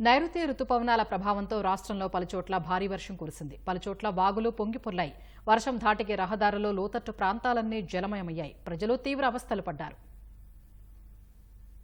నైరుతి రుతుపవనాల ప్రభావంతో రాష్ట్రంలో పలుచోట్ల భారీ వర్షం కురిసింది. పలుచోట్ల వాగులు పొంగిపొర్లాయి. వర్షం ధాటికి రహదారులు లోతట్టు ప్రాంతాలన్నీ జలమయమయ్యాయి. ప్రజలు తీవ్ర అవస్థలు పడ్డారు.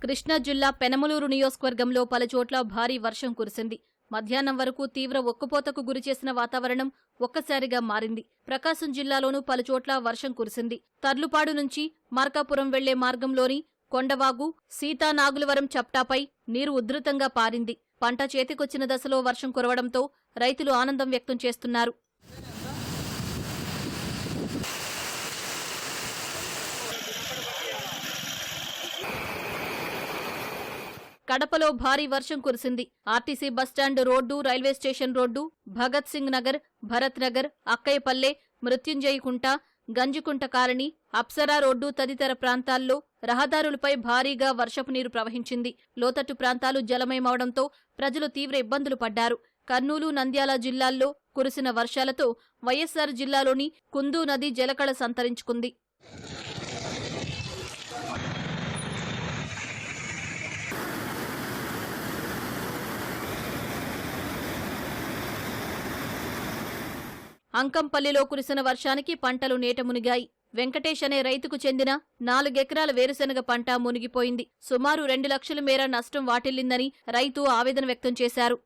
కృష్ణా జిల్లా పెనమలూరు నియోజకవర్గంలో పలుచోట్ల భారీ వర్షం కురిసింది. మధ్యాహ్నం వరకు తీవ్ర ఒక్కపోతకు గురిచేసిన వాతావరణం ఒక్కసారిగా మారింది. ప్రకాశం జిల్లాలోనూ పలుచోట్ల వర్షం కురిసింది. తర్లుపాడు నుంచి మార్కాపురం వెళ్ళే మార్గంలోని కొండవాగు సీతానాగులవరం చప్టాపై నీరు ఉధృతంగా పారింది. పంట చేతికొచ్చిన దశలో వర్షం కురవడంతో రైతులు ఆనందం వ్యక్తం చేస్తున్నారు. కడపలో భారీ వర్షం కురిసింది. RTC bus stand road railway station road Bhagat Singh Nagar Bharat Nagar Akkayyapalle Mrutyunjayakunta Ganjikunta colony Apsara road తదితర ప్రాంతాల్లో రహదారులపై భారీగా వర్షపు నీరు ప్రవహించింది. లోతట్టు ప్రాంతాలు జలమయమవడంతో ప్రజలు తీవ్ర ఇబ్బందులు పడ్డారు. కర్నూలు నంద్యాల జిల్లాల్లో కురిసిన వర్షాలతో వైఎస్సార్ జిల్లాలోని కుందూ నది జలకళ సంతరించుకుంది. అంకంపల్లిలో కురిసిన వర్షానికి పంటలు నేట మునిగాయి. వెంకటేష్ అనే రైతుకు చెందిన నాలుగెకరాల వేరుశెనగ పంట మునిగిపోయింది. సుమారు రెండు లక్షల మేర నష్టం వాటిల్లిందని రైతు ఆవేదన వ్యక్తం చేశారు.